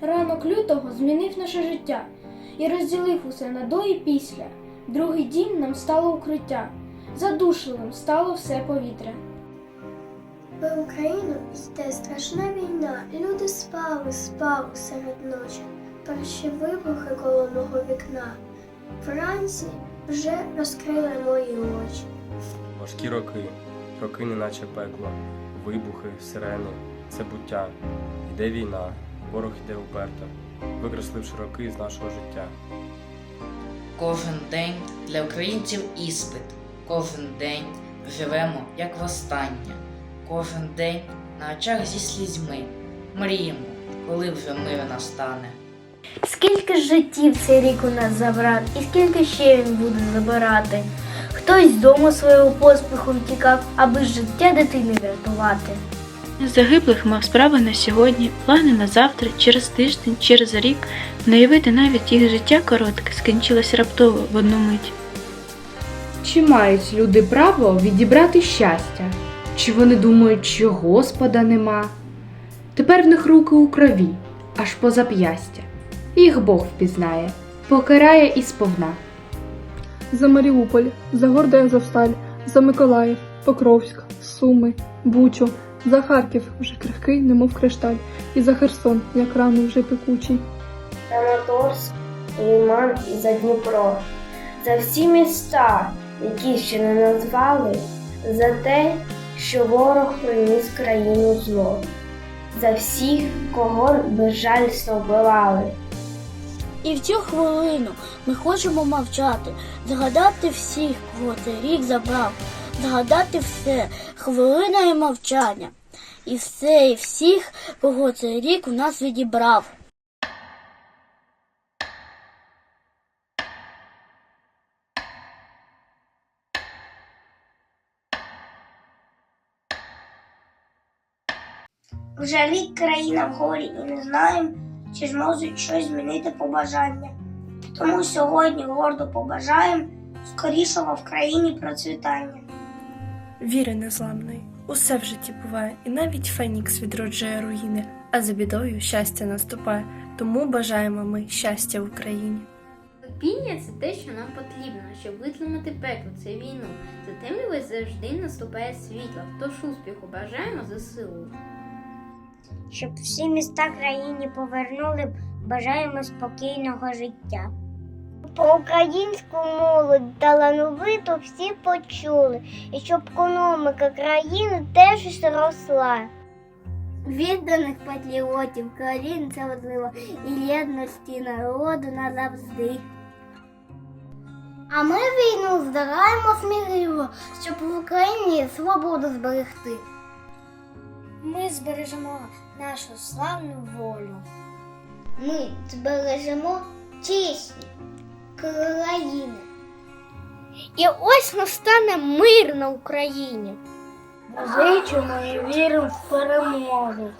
Ранок лютого змінив наше життя і розділив усе на до і після. Другий дім нам стало укриття, задушливим стало все повітря. В Україну йде страшна війна. Люди спали, спали серед ночі. Перші вибухи коло мого вікна. Вранці вже розкрили мої очі. Важкі роки, роки неначе пекло, вибухи, сирени, це буття. Йде війна, ворог йде уперто, викресливши роки з нашого життя. Кожен день для українців іспит. Кожен день живемо як востаннє. Кожен день на очах зі слізьми. Мріємо, коли вже мир настане. Скільки життів цей рік у нас забрав, і скільки ще він буде забирати? Хтось з дому свого поспіхом тікав, аби життя дитини врятувати. Загиблих мав справи на сьогодні, плани на завтра, через тиждень, через рік. Наявити навіть їх життя коротке скінчилось раптово в одну мить. Чи мають люди право відібрати щастя? Чи вони думають, що Господа нема? Тепер в них руки у крові, аж по зап'ястя. Їх Бог впізнає, покарає і сповна. За Маріуполь, за гордий Азовсталь, за Миколаїв, Покровськ, Суми, Бучу, за Харків вже крихкий, немов кришталь, і за Херсон, як рану вже пекучий. Краматорськ, Лиман і за Дніпро. За всі міста, які ще не назвали, за те, що ворог приніс країну зло. За всіх, кого безжальство вбивали. І в цю хвилину ми хочемо мовчати, згадати всіх, кого цей рік забрав, згадати все, хвилина і мовчання. І все, і всіх, кого цей рік у нас відібрав. Вже рік країна в горі і не знаємо, чи зможуть щось змінити побажання. Тому сьогодні гордо побажаємо скорішого в країні процвітання. Віри незламної. Усе в житті буває, і навіть Фенікс відроджує руїни, а за бідою щастя наступає. Тому бажаємо ми щастя в Україні. Терпіння це те, що нам потрібно, щоб витримати пекло, це війну. За темрявою завжди наступає світло. Тож успіху бажаємо за силу. Щоб всі міста країні повернули, бажаємо спокійного життя. По українську молодь талановито всі почули, і щоб економіка країни теж росла. Відданих патріотів країн це важливо і єдності народу назавжди. А ми війну здираємо сміливо, щоб в Україні свободу зберегти. Ми збережемо нашу славну волю. Ми збережемо чесні країни. І ось настане мир на Україні. Зичимо і віримо в перемогу.